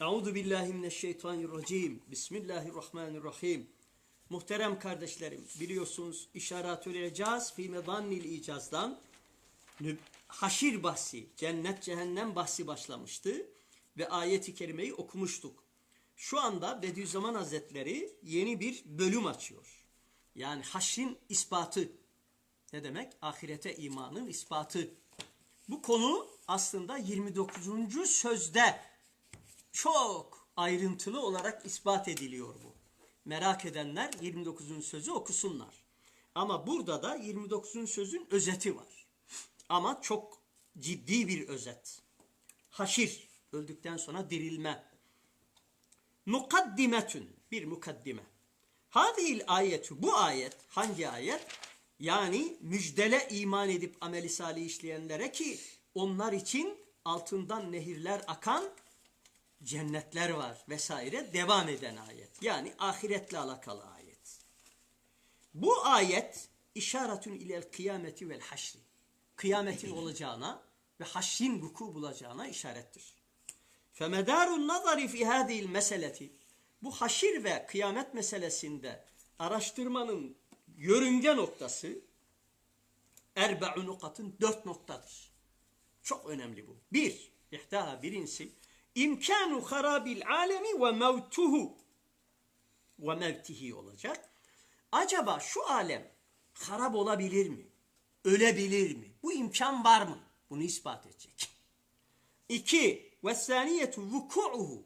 Euzu billahi mineşşeytanirracim. Bismillahirrahmanirrahim. Muhterem kardeşlerim, biliyorsunuz İşaretül İcaz fi medannil icazdan haşir bahsi, cennet cehennem bahsi başlamıştı ve ayeti kerimeyi okumuştuk. Şu anda Bediüzzaman Hazretleri yeni bir bölüm açıyor. Yani haşrin ispatı. Ne demek? Ahirete imanın ispatı. Bu konu aslında 29. sözde çok ayrıntılı olarak ispat ediliyor bu. Merak edenler 29. sözü okusunlar. Ama burada da 29. sözün özeti var. Ama çok ciddi bir özet. Haşir, öldükten sonra dirilme. Mukaddimetün, bir mukaddime. Hadil ayetu, bu ayet, hangi ayet? Yani müjdele iman edip ameli salih işleyenlere ki onlar için altından nehirler akan cennetler var vesaire devam eden ayet. Yani ahiretle alakalı ayet. Bu ayet işaretün ilel kıyameti vel haşri. Kıyametin olacağına ve haşrin vuku bulacağına işarettir. Femedarun nazari fi hadil meseleti. Bu haşir ve kıyamet meselesinde araştırmanın yörünge noktası erbe'u nukatın dört noktadır. Çok önemli bu. Bir, ihtaha birincisi imkanu harabil alemi ve mevtuhu ve mevtihi olacak. Acaba şu alem harap olabilir mi? Ölebilir mi? Bu imkan var mı? Bunu ispat edecek. İki, ve saniyetu vuku'uhu.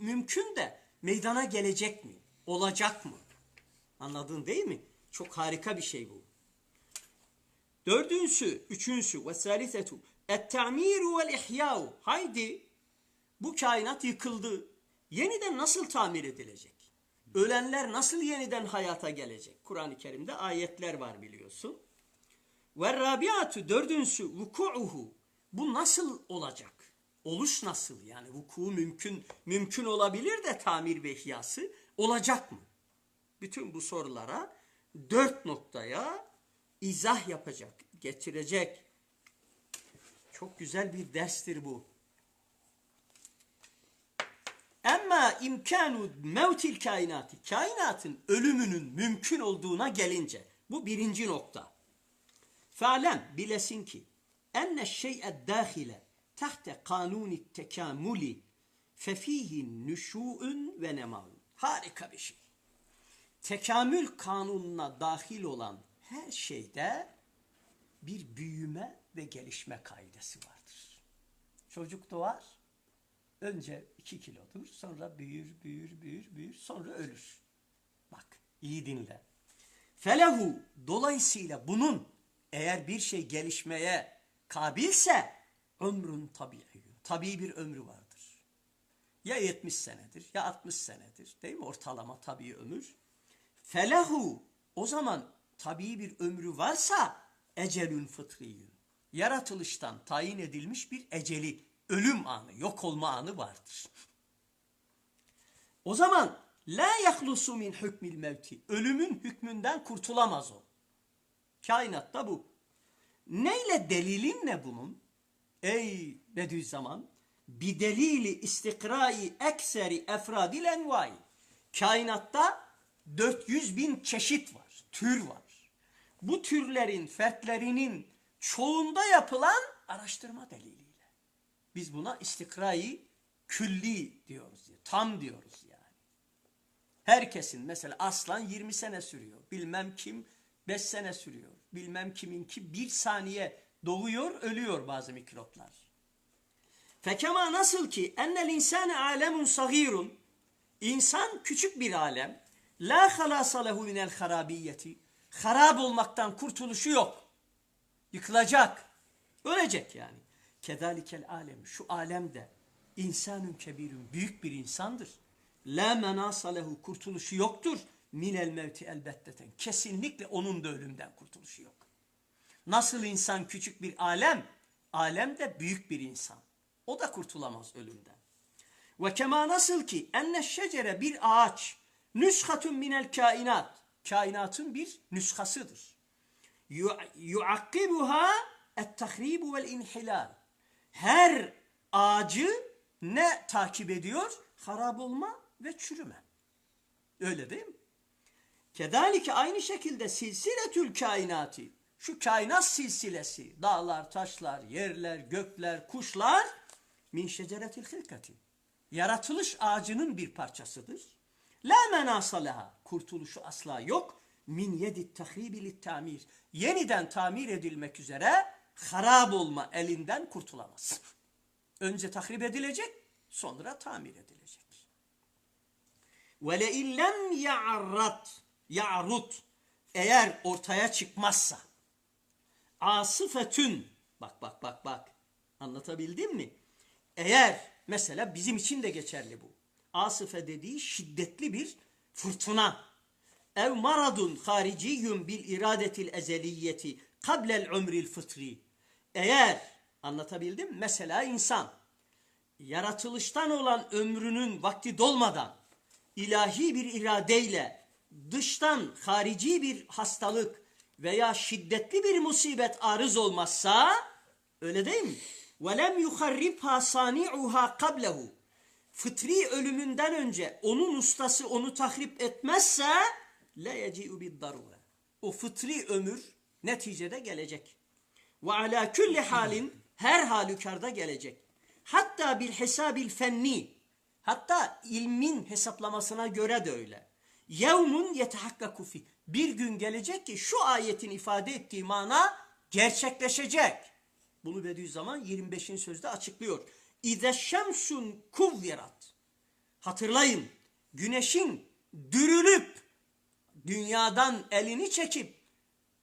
Mümkün de meydana gelecek mi? Olacak mı? Anladın değil mi? Çok harika bir şey bu. Dördüncüsü, üçüncüsü ve salisetu et-ta'miru vel ihya'u. Haydi bu kainat yıkıldı. Yeniden nasıl tamir edilecek? Ölenler nasıl yeniden hayata gelecek? Kur'an-ı Kerim'de ayetler var biliyorsun. Ve rabiatu dördüncüsü vuku'uhu. Bu nasıl olacak? Oluş nasıl? Yani vuku mümkün mümkün olabilir de tamir ve ihyası olacak mı? Bütün bu sorulara dört noktaya izah yapacak, getirecek. Çok güzel bir derstir bu. Ama imkanu mevtil kainatı, kainatın ölümünün mümkün olduğuna gelince, bu birinci nokta. Fa'lem bilesin ki, enne şey'e dâhile tahte kanuni tekamuli fefihi nüşû'ün ve nemâ'ün. Harika bir şey. Tekamül kanununa dahil olan her şeyde bir büyüme ve gelişme kaidesi vardır. Çocuk doğar, önce iki kilodur, sonra büyür, büyür, büyür, büyür, sonra ölür. Bak, iyi dinle. Felehu, dolayısıyla bunun eğer bir şey gelişmeye kabilse, ömrün tabii, tabii bir ömrü vardır. Ya 70 senedir, ya 60 senedir, değil mi? Ortalama tabii ömür. Felehu, o zaman tabii bir ömrü varsa, ecelün fıtriyyün. Yaratılıştan tayin edilmiş bir eceli, ölüm anı, yok olma anı vardır. O zaman la yahlusu min hükmil mevti. Ölümün hükmünden kurtulamaz o. Kainatta bu. Neyle delilin ne bunun? Ey Bediüzzaman bir delili istikrai ekseri efradil envai. Kainatta 400 bin çeşit var, tür var. Bu türlerin, fertlerinin çoğunda yapılan araştırma deliliyle. Biz buna istikrai külli diyoruz, tam diyoruz yani. Herkesin mesela aslan 20 sene sürüyor. Bilmem kim 5 sene sürüyor. Bilmem kiminki bir saniye doğuyor, ölüyor bazı mikroplar. Fekema nasıl ki ennel insane alemun sagirun. İnsan küçük bir alem. La halasa lehu minel harabiyeti. Harap olmaktan kurtuluşu yok. Yıkılacak. Ölecek yani. Kedalikel alem. Şu alemde insanın kebirün büyük bir insandır. La menasa lehu kurtuluşu yoktur. Minel mevti elbetteten. Kesinlikle onun da ölümden kurtuluşu yok. Nasıl insan küçük bir alem, alem de büyük bir insan. O da kurtulamaz ölümden. Ve kema nasıl ki enne şecere bir ağaç nüshatun minel kainat. Kainatın bir nüshasıdır. Yu- Yuakkibuha et-tahribu vel inhilal. Her ağacı ne takip ediyor? harap olma ve çürüme. Öyle değil mi? Kedalike aynı şekilde silsiletül kainati. Şu kainat silsilesi, dağlar, taşlar, yerler, gökler, kuşlar min şeceretil hilkati. Yaratılış ağacının bir parçasıdır. La menasa leha. Kurtuluşu asla yok. Min yedit tahribi tamir. Yeniden tamir edilmek üzere harap olma elinden kurtulamaz. Önce tahrip edilecek, sonra tamir edilecek. Ve le illem ya'rat ya'rut eğer ortaya çıkmazsa asıfetün bak bak bak bak anlatabildim mi? Eğer mesela bizim için de geçerli bu. Asıfe dediği şiddetli bir fırtına. Ev maradun hariciyyun bil iradetil ezeliyeti kablel umril fıtri. Eğer anlatabildim mi? Mesela insan yaratılıştan olan ömrünün vakti dolmadan ilahi bir iradeyle dıştan harici bir hastalık veya şiddetli bir musibet arız olmazsa öyle değil mi? وَلَمْ يُخَرِّبْهَا صَانِعُهَا قَبْلَهُ Fıtri ölümünden önce onun ustası onu tahrip etmezse la yeci'u bid-darure. O fıtri ömür neticede gelecek. Ve ala kulli halin her halükarda gelecek. Hatta bil hesabil fenni. Hatta ilmin hesaplamasına göre de öyle. Yevmun yetehakkaku fi. Bir gün gelecek ki şu ayetin ifade ettiği mana gerçekleşecek. Bunu Bediüzzaman 25. sözde açıklıyor. İze şemsun kuvvirat. Hatırlayın güneşin dürülüp dünyadan elini çekip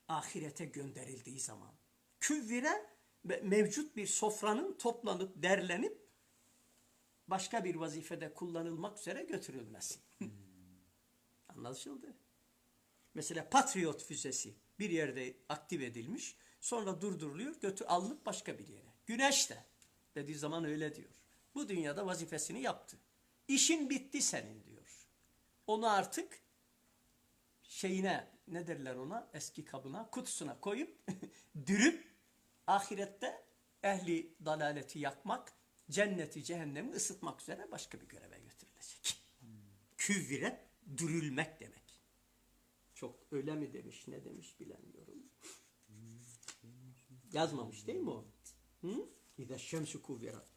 ahirete gönderildiği zaman küvvire mevcut bir sofranın toplanıp derlenip başka bir vazifede kullanılmak üzere götürülmesi. Anlaşıldı. Mesela Patriot füzesi bir yerde aktif edilmiş, sonra durduruluyor, götür alınıp başka bir yere. Güneş de dediği zaman öyle diyor. Bu dünyada vazifesini yaptı. İşin bitti senin diyor. Onu artık şeyine ne derler ona eski kabına kutusuna koyup dürüp ahirette ehli dalaleti yakmak cenneti cehennemi ısıtmak üzere başka bir göreve götürülecek. Küvviret dürülmek demek. Çok öyle mi demiş ne demiş bilemiyorum. Yazmamış değil mi o? Hı? İde şemsu kuvvirat.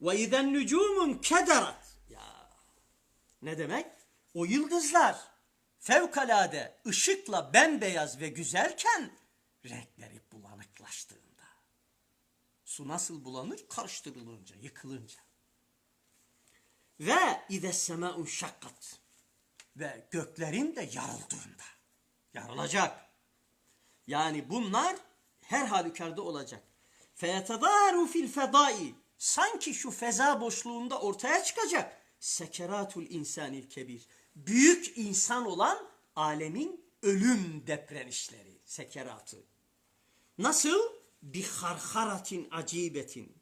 Ve iden nücumun kederat. Ya ne demek? O yıldızlar fevkalade ışıkla bembeyaz ve güzelken renkleri bulanıklaştığında. Su nasıl bulanır? Karıştırılınca, yıkılınca. Ve ide sema'un şakkat. Ve göklerin de yarıldığında. Yarılacak. Yani bunlar her halükarda olacak. Feyetadaru fil fedai. Sanki şu feza boşluğunda ortaya çıkacak. Sekeratul insanil kebir. Büyük insan olan alemin ölüm deprenişleri, sekeratı. Nasıl? Bi harharatin acibetin.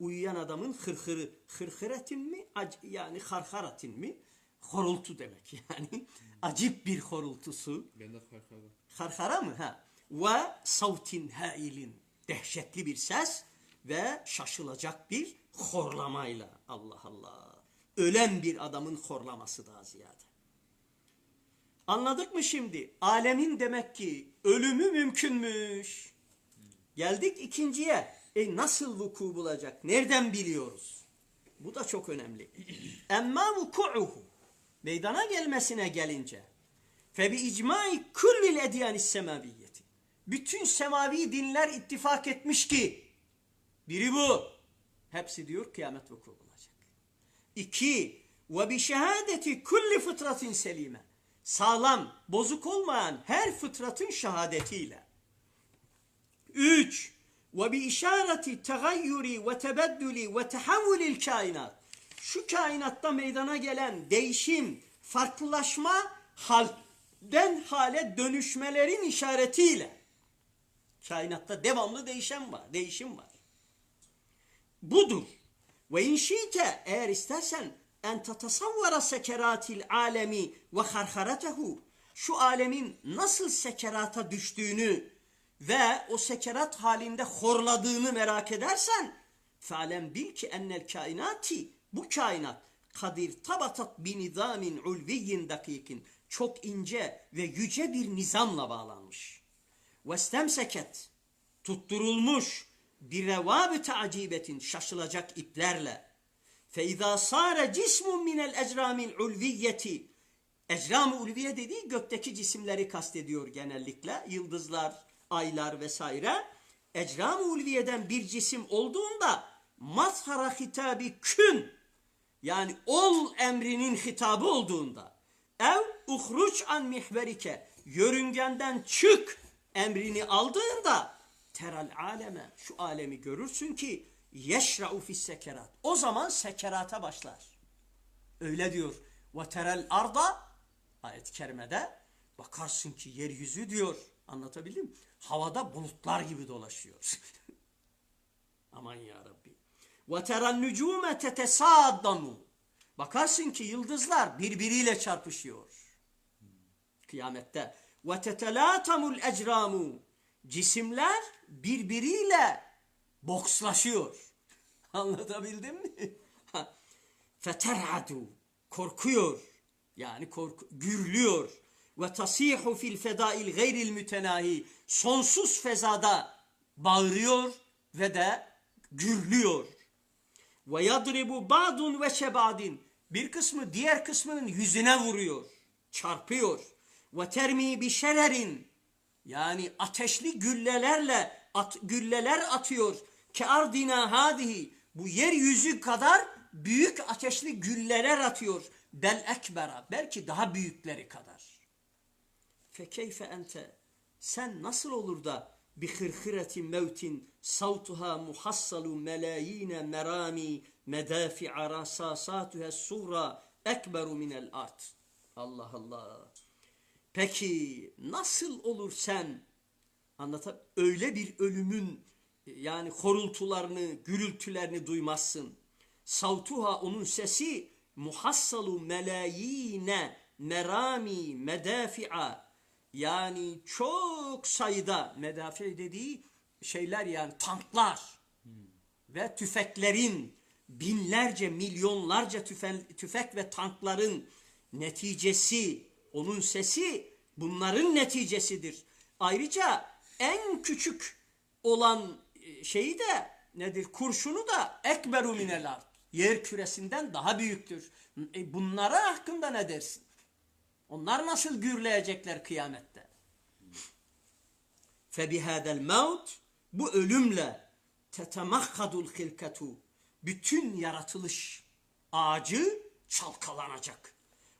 Uyuyan adamın hırhırı. Hırhıretin mi? Ac yani harharatin mi? Horultu demek yani. Acip bir horultusu. Ben de farklı. Harhara mı? Ha. Ve savtin hailin. Dehşetli bir ses ve şaşılacak bir horlamayla. Allah Allah. Ölen bir adamın horlaması daha ziyade. Anladık mı şimdi? Alemin demek ki ölümü mümkünmüş. Geldik ikinciye. E nasıl vuku bulacak? Nereden biliyoruz? Bu da çok önemli. Emma vuku'uhu. Meydana gelmesine gelince. Fe bi icmai kullil edyanis semaviyyeti. Bütün semavi dinler ittifak etmiş ki biri bu. Hepsi diyor kıyamet vuku bulacak. İki. Ve bi şehadeti kulli fıtratin selime. Sağlam, bozuk olmayan her fıtratın şehadetiyle. Üç. Ve bi işareti tegayyuri ve tebeddüli ve tehavvülil kainat. Şu kainatta meydana gelen değişim, farklılaşma, halden hale dönüşmelerin işaretiyle. Kainatta devamlı değişen var, değişim var. Budur. Ve inşite eğer istersen en tetasavvara sekeratil alemi ve harharatehu şu alemin nasıl sekerata düştüğünü ve o sekerat halinde horladığını merak edersen fe'lem bil ki ennel kainati bu kainat kadir tabatat bi nizamin ulviyyin dakikin çok ince ve yüce bir nizamla bağlanmış. Vestemseket tutturulmuş bir revabı tacibetin şaşılacak iplerle. İzâ sâre cismun minel ecramil ulviyeti Ecram-ı ulviye dediği gökteki cisimleri kastediyor genellikle. Yıldızlar, aylar vesaire. Ecram-ı ulviyeden bir cisim olduğunda mazhara hitabi kün yani ol emrinin hitabı olduğunda ev uhruç an mihverike yörüngenden çık emrini aldığında teral aleme şu alemi görürsün ki yeşra'u fis sekerat. O zaman sekerata başlar. Öyle diyor. Ve terel arda ayet-i kerimede bakarsın ki yeryüzü diyor. Anlatabildim mi? Havada bulutlar gibi dolaşıyor. Aman ya Rabbi. Ve teren nücume tetesaddamu. Bakarsın ki yıldızlar birbiriyle çarpışıyor. Kıyamette. Ve tetelâtamul ecramu. Cisimler birbiriyle bokslaşıyor. Anlatabildim mi? Feteradu. Korkuyor. Yani korku, gürlüyor. Ve tasihu fil fedail gayril mütenahi. Sonsuz fezada bağırıyor ve de gürlüyor. Ve yadribu ba'dun ve şebadin. Bir kısmı diğer kısmının yüzüne vuruyor. Çarpıyor. Ve termi bi şererin. Yani ateşli güllelerle at, gülleler atıyor. Ke ardina hadihi. Bu yeryüzü kadar büyük ateşli gülleler atıyor. Bel ekbera. Belki daha büyükleri kadar. Fekeyfe ente. Sen nasıl olur da bi hırhıreti mevtin savtuha muhassalu melayine merami medafi'a rasasatuha sura ekberu minel art. Allah Allah. Peki nasıl olur sen anlatab öyle bir ölümün yani horultularını, gürültülerini duymazsın. Savtuha onun sesi muhassalu melayine merami medafi'a yani çok sayıda medafi dediği şeyler yani tanklar ve tüfeklerin binlerce milyonlarca tüfe, tüfek ve tankların neticesi onun sesi bunların neticesidir. Ayrıca en küçük olan şeyi de nedir? Kurşunu da ekberu minel ard. Yer küresinden daha büyüktür. E bunlara hakkında ne dersin? Onlar nasıl gürleyecekler kıyamette? Febihadel maut bu ölümle tetemakkadul hilketu bütün yaratılış ağacı çalkalanacak.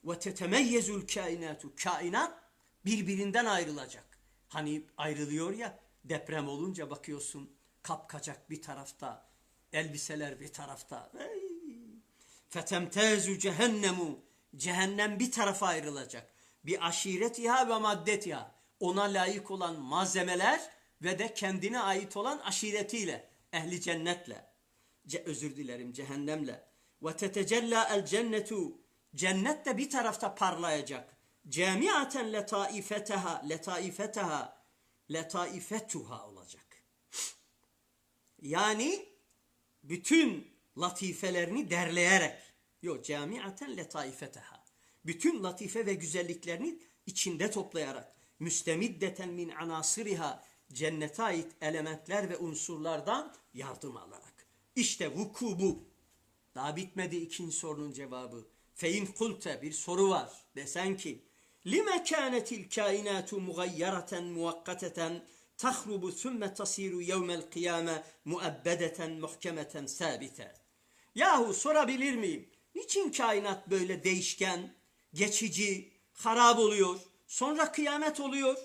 Ve tetemeyyezul kainatu kainat birbirinden ayrılacak. Hani ayrılıyor ya deprem olunca bakıyorsun kapkacak bir tarafta elbiseler bir tarafta. Fetemtezu cehennemu cehennem bir tarafa ayrılacak. Bir aşiretiha ve maddetiha ona layık olan malzemeler ve de kendine ait olan aşiretiyle ehli cennetle Ce özür dilerim cehennemle ve tetecella el cennetu cennet de bir tarafta parlayacak. Cemiaten letaifeteha letaifeteha letaifetuha olacak. Yani bütün latifelerini derleyerek yok camiaten letaifeteha bütün latife ve güzelliklerini içinde toplayarak müstemiddeten min anasiriha cennete ait elementler ve unsurlardan yardım alarak. İşte vuku bu. Daha bitmedi ikinci sorunun cevabı. Fein kulte bir soru var. Desen ki lime kânetil kainatu mugayyareten muvakkateten tahrubu sümme tasiru yevmel kıyame muebbedeten muhkemeten sabite. Yahu sorabilir miyim? Niçin kainat böyle değişken, geçici, harap oluyor? Sonra kıyamet oluyor.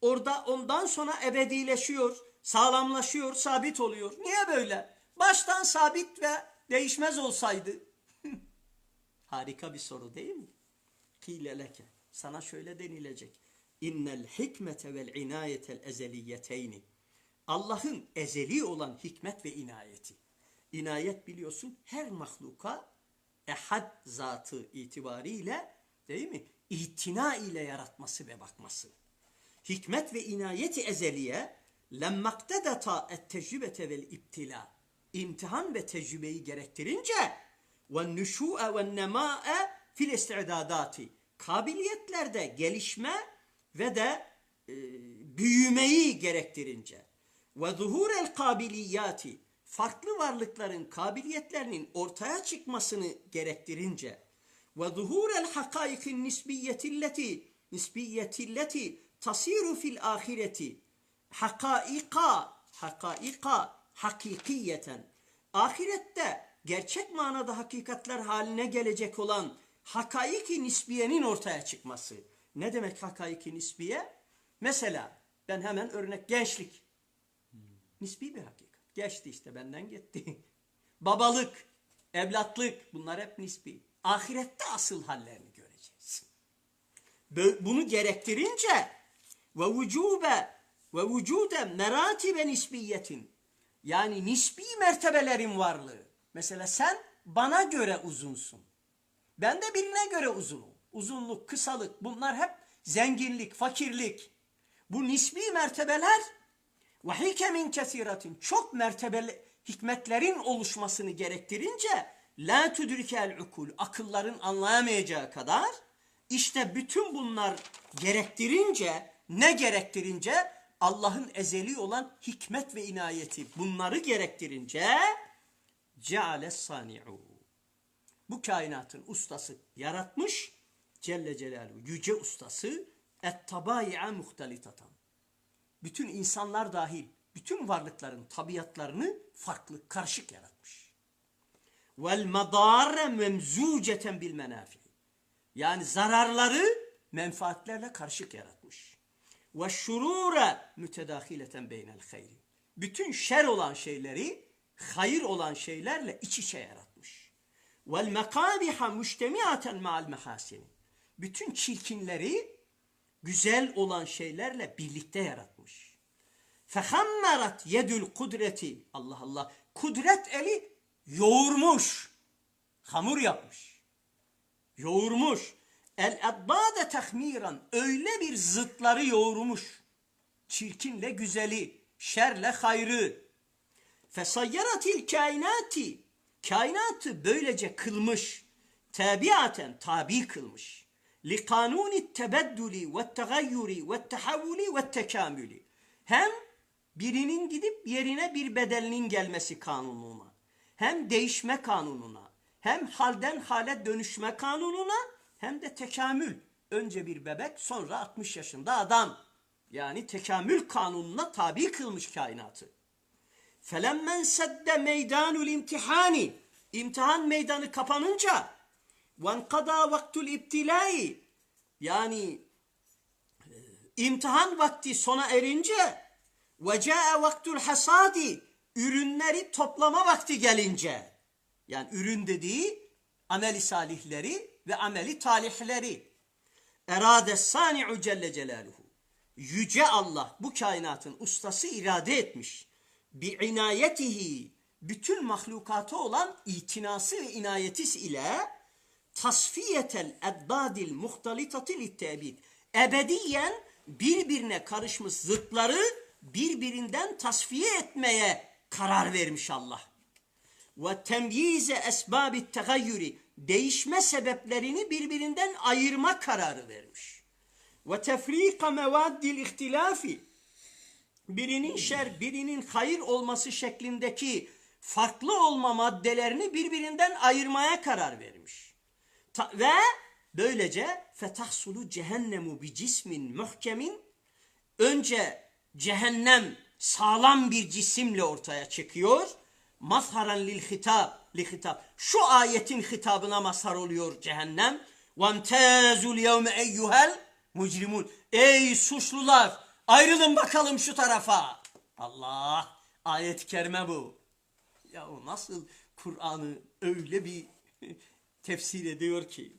Orada ondan sonra ebedileşiyor, sağlamlaşıyor, sabit oluyor. Niye böyle? Baştan sabit ve değişmez olsaydı. Harika bir soru değil mi? Kile leke. Sana şöyle denilecek. İnnel hikmete vel inayetel ezeliyeteyni. Allah'ın ezeli olan hikmet ve inayeti. İnayet biliyorsun her mahluka ehad zatı itibariyle değil mi? İtina ile yaratması ve bakması. Hikmet ve inayeti ezeliye lemmaktedeta et tecrübete vel iptila. İmtihan ve tecrübeyi gerektirince ve nüşu'e ve nema'e fil istidadati. Kabiliyetlerde gelişme ve de e, büyümeyi gerektirince. Ve zuhurel kabiliyati farklı varlıkların kabiliyetlerinin ortaya çıkmasını gerektirince. Ve zuhurel hakaikin nisbiyetilleti nisbiyetilleti tasiru fil ahireti hakaika hakaika hakikiyeten. Ahirette gerçek manada hakikatler haline gelecek olan hakaiki nisbiyenin ortaya çıkması. Ne demek hakaiki nisbiye? Mesela ben hemen örnek gençlik. Nisbi bir hakikat. Geçti işte benden gitti. Babalık, evlatlık bunlar hep nisbi. Ahirette asıl hallerini göreceğiz. Bunu gerektirince ve vücube ve vücude meratibe nisbiyetin yani nisbi mertebelerin varlığı. Mesela sen bana göre uzunsun. Ben de birine göre uzunum. Uzunluk, kısalık bunlar hep zenginlik, fakirlik. Bu nisbi mertebeler ve hikemin kesiratin çok mertebeli hikmetlerin oluşmasını gerektirince la tudrikel ukul akılların anlayamayacağı kadar işte bütün bunlar gerektirince ne gerektirince Allah'ın ezeli olan hikmet ve inayeti bunları gerektirince ceale sani'u bu kainatın ustası yaratmış Celle Celaluhu yüce ustası et tabai'a muhtalitatan bütün insanlar dahil bütün varlıkların tabiatlarını farklı karışık yaratmış. Vel madare memzuceten bil menafi. Yani zararları menfaatlerle karışık yaratmış. Ve şurure mütedahileten beynel hayri. Bütün şer olan şeyleri hayır olan şeylerle iç içe yaratmış. Vel mekabiha müştemiaten ma'al mehasini. Bütün çirkinleri güzel olan şeylerle birlikte yaratmış. Fehammerat yedül kudreti. Allah Allah. Kudret eli yoğurmuş. Hamur yapmış. Yoğurmuş. El eddade tehmiran. Öyle bir zıtları yoğurmuş. Çirkinle güzeli, şerle hayrı. Fesayyaratil kainati. Kainatı böylece kılmış. Tabiaten tabi kılmış. Tegayyuri ve tehavvuli ve tekamülü. Hem birinin gidip yerine bir bedelinin gelmesi kanununa, hem değişme kanununa, hem halden hale dönüşme kanununa, hem de tekamül. Önce bir bebek, sonra 60 yaşında adam. Yani tekamül kanununa tabi kılmış kainatı. Felemmen sedde meydanul imtihani. İmtihan meydanı kapanınca venkada vaktul iptilai yani e, imtihan vakti sona erince caa vaktul hasadi ürünleri toplama vakti gelince. Yani ürün dediği ameli salihleri ve ameli talihleri. Erade sani'u celle celaluhu. Yüce Allah bu kainatın ustası irade etmiş. Bi inayetihi bütün mahlukatı olan itinası ve inayeti ile tasfiyetel eddadil muhtalitatil ittebid ebediyen birbirine karışmış zıtları birbirinden tasfiye etmeye karar vermiş Allah. Ve temyize esbabi tegayyuri değişme sebeplerini birbirinden ayırma kararı vermiş. Ve tefrika mevaddil ihtilafi birinin şer, birinin hayır olması şeklindeki farklı olma maddelerini birbirinden ayırmaya karar vermiş. Ta ve böylece fetahsulu cehennemu bi cismin muhkemin önce cehennem sağlam bir cisimle ortaya çıkıyor. Mazharan lil hitap, li hitap. Şu ayetin hitabına mazhar oluyor cehennem. Vemtazul yevme eyyuhel mucrimun. Ey suçlular ayrılın bakalım şu tarafa. Allah ayet-i kerime bu. Ya o nasıl Kur'an'ı öyle bir tefsir ediyor ki.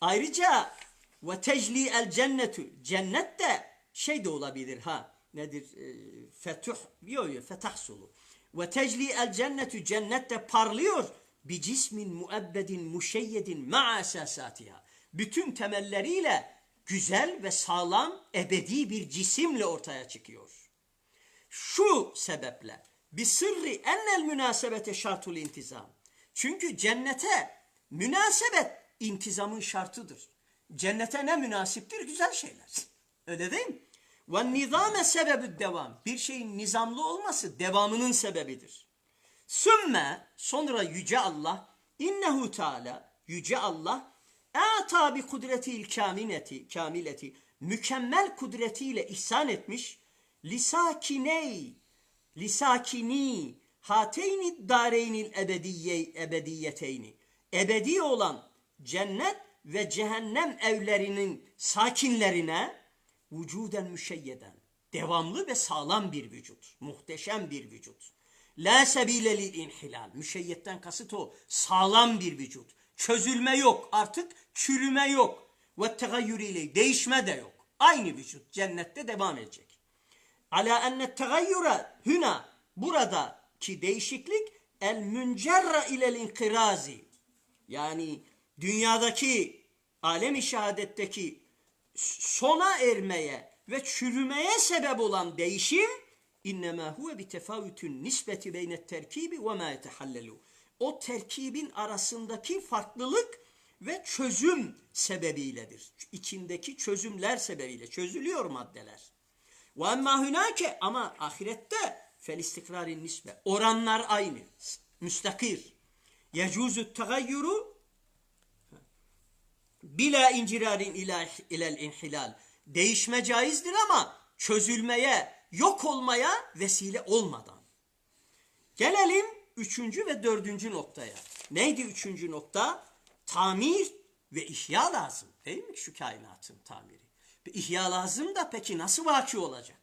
Ayrıca ve tecli el cennetu cennet de şey de olabilir ha nedir e, fetuh yok yok fetahsulu ve tecli el cennetu cennet de parlıyor bi cismin muebbedin muşeyyedin ma esasatiha bütün temelleriyle güzel ve sağlam ebedi bir cisimle ortaya çıkıyor. Şu sebeple bir sırrı ennel münasebete şartul intizam. Çünkü cennete Münasebet intizamın şartıdır. Cennete ne münasiptir? Güzel şeyler. Öyle değil mi? Ve nizame sebebü devam. Bir şeyin nizamlı olması devamının sebebidir. Sümme sonra yüce Allah innehu teala yüce Allah ata bi kudretil kamileti kamileti mükemmel kudretiyle ihsan etmiş lisakiney lisakini hateyni dareynil ebediyye ebediyeteyni ebedi olan cennet ve cehennem evlerinin sakinlerine vücuden müşeyyeden devamlı ve sağlam bir vücut muhteşem bir vücut. La sebile lil inhilal müşeyyetten kasıt o sağlam bir vücut. Çözülme yok artık çürüme yok. Ve tegayyürüyle değişme de yok. Aynı vücut cennette devam edecek. Ala enne tegayyura hüna buradaki değişiklik el müncerra ilel inkirazi yani dünyadaki alem-i şehadetteki sona ermeye ve çürümeye sebep olan değişim innema huve bi tefavütün nisbeti beynet terkibi ve ma yetehallelu. O terkibin arasındaki farklılık ve çözüm sebebiyledir. İçindeki çözümler sebebiyle çözülüyor maddeler. Ve emma hunake ama ahirette fel istikrarin nisbe. Oranlar aynı. Müstakir. Yecuzu tegayyuru bila incirarin ila ilel inhilal. Değişme caizdir ama çözülmeye, yok olmaya vesile olmadan. Gelelim üçüncü ve dördüncü noktaya. Neydi üçüncü nokta? Tamir ve ihya lazım. Değil mi şu kainatın tamiri? İhya lazım da peki nasıl vaki olacak?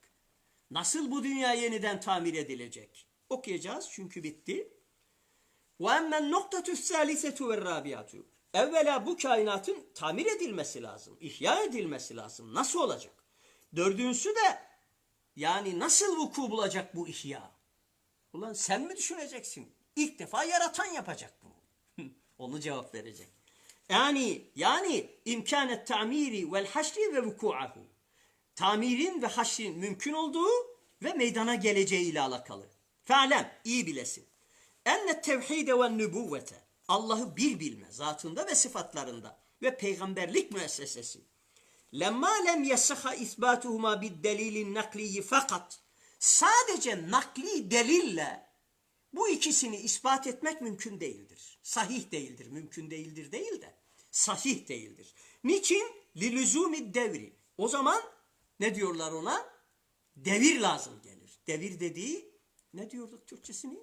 Nasıl bu dünya yeniden tamir edilecek? Okuyacağız çünkü bitti. Ve emmen noktatü salisetu ve rabiyatü. Evvela bu kainatın tamir edilmesi lazım. ihya edilmesi lazım. Nasıl olacak? Dördüncüsü de yani nasıl vuku bulacak bu ihya? Ulan sen mi düşüneceksin? İlk defa yaratan yapacak bunu. Onu cevap verecek. Yani yani imkanet tamiri vel haşri ve vuku'ahu. Tamirin ve haşrin mümkün olduğu ve meydana geleceği ile alakalı. Fe'lem iyi bilesin. Enne tevhide ve nübüvvete. Allah'ı bir bilme zatında ve sıfatlarında ve peygamberlik müessesesi. Lemma lem yasaha isbatuhuma bid delilin nakliyi fakat sadece nakli delille bu ikisini ispat etmek mümkün değildir. Sahih değildir. Mümkün değildir değil de sahih değildir. Niçin? Lilüzumi devri. O zaman ne diyorlar ona? Devir lazım gelir. Devir dediği ne diyorduk Türkçesini?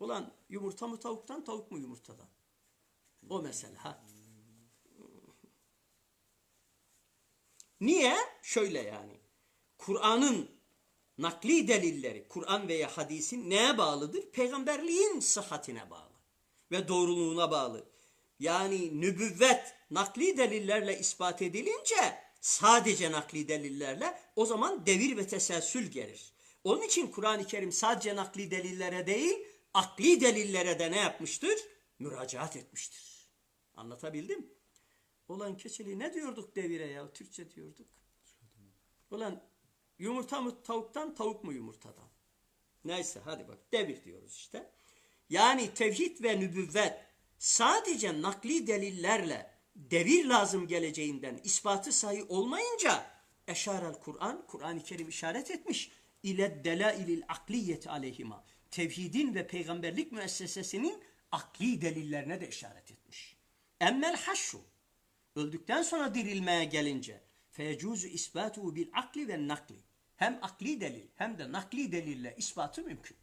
Ulan yumurta mı tavuktan, tavuk mu yumurtadan? O mesele ha. Niye? Şöyle yani. Kur'an'ın nakli delilleri, Kur'an veya hadisin neye bağlıdır? Peygamberliğin sıhhatine bağlı ve doğruluğuna bağlı. Yani nübüvvet nakli delillerle ispat edilince sadece nakli delillerle o zaman devir ve teselsül gelir. Onun için Kur'an-ı Kerim sadece nakli delillere değil, akli delillere de ne yapmıştır? Müracaat etmiştir. Anlatabildim? Ulan keçeli ne diyorduk devire ya? Türkçe diyorduk. Ulan yumurta mı tavuktan, tavuk mu yumurtadan? Neyse hadi bak devir diyoruz işte. Yani tevhid ve nübüvvet sadece nakli delillerle devir lazım geleceğinden ispatı sahi olmayınca eşarel Kur'an, Kur'an-ı Kerim işaret etmiş ile delailil akliyeti aleyhima. Tevhidin ve peygamberlik müessesesinin akli delillerine de işaret etmiş. Emmel haşru öldükten sonra dirilmeye gelince feyecuzu ispatuhu bil akli ve nakli. Hem akli delil hem de nakli delille ispatı mümkün.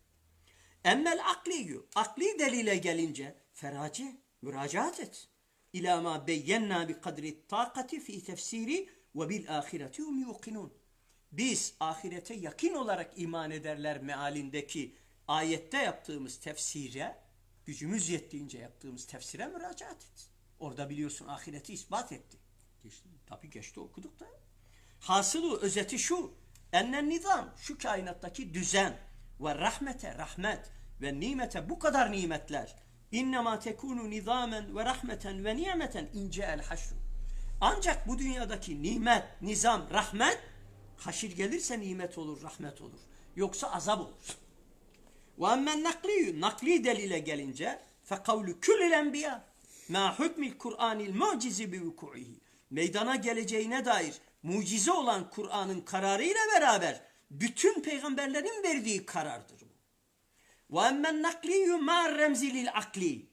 Emmel akliyyü akli delile gelince ferace müracaat et. İlâ ma beyyenna bi kadri takati fi tefsiri ve bil ahireti hum. Biz ahirete yakın olarak iman ederler mealindeki ayette yaptığımız tefsire, gücümüz yettiğince yaptığımız tefsire müracaat et. Orada biliyorsun ahireti ispat etti. Geçti? Tabii geçti okuduk da. Hasılı özeti şu. Ennen nizam şu kainattaki düzen ve rahmete rahmet ve nimete bu kadar nimetler innema tekunu nizamen ve rahmeten ve nimeten ince el haşru. Ancak bu dünyadaki nimet, nizam, rahmet haşir gelirse nimet olur, rahmet olur. Yoksa azap olur. Ve emmen nakli, nakli delile gelince فَقَوْلُ كُلِّ الْاَنْبِيَا مَا حُكْمِ الْقُرْآنِ الْمُعْجِزِ بِوُكُعِهِ Meydana geleceğine dair mucize olan Kur'an'ın kararıyla beraber bütün peygamberlerin verdiği karardır bu. وَاَمَّا النَّقْلِيُّ مَا الرَّمْزِ لِلْعَقْلِ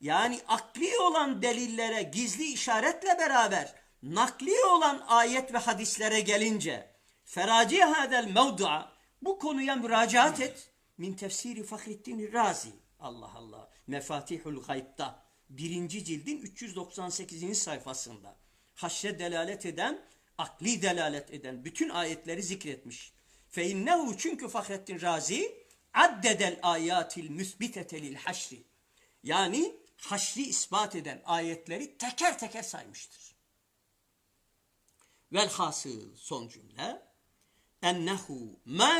Yani akli olan delillere gizli işaretle beraber nakli olan ayet ve hadislere gelince feraci hadel mevdu'a bu konuya müracaat et min tefsiri Fahrettin Razi Allah Allah Mefatihul Gayb'da birinci cildin 398. sayfasında haşre delalet eden akli delalet eden bütün ayetleri zikretmiş. Fe innehu çünkü Fahrettin Razi addedel ayatil müsbitete lil haşri yani haşri ispat eden ayetleri teker teker saymıştır. Velhasıl son cümle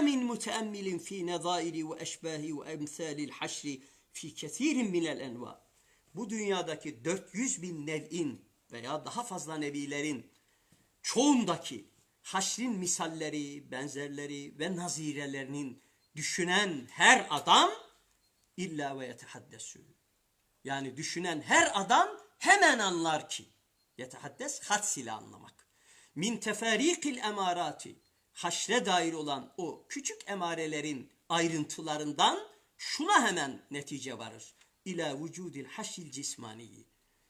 min muteemmilin fi nezairi ve eşbahi ve emsalil haşri fi kethirin minel enva. Bu dünyadaki 400 bin nev'in veya daha fazla nevilerin çoğundaki haşrin misalleri, benzerleri ve nazirelerinin düşünen her adam illa ve yetehaddesü. Yani düşünen her adam hemen anlar ki yetehaddes hads anlamak. Min teferikil emarati haşre dair olan o küçük emarelerin ayrıntılarından şuna hemen netice varır. İla vücudil haşil cismaniyi.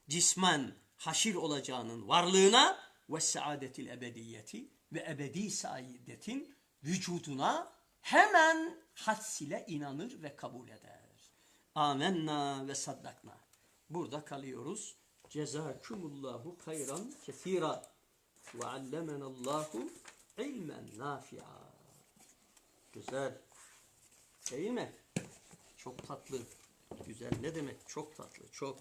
Cisman haşir olacağının varlığına ve saadetil ebediyeti ve ebedi saadetin vücuduna hemen hads ile inanır ve kabul eder. Amenna ve saddakna. Burada kalıyoruz. Cezakumullahu hayran kesira ve allemenallahu ilmen nafi'a. Güzel. Değil mi? Çok tatlı. Güzel ne demek? Çok tatlı. Çok.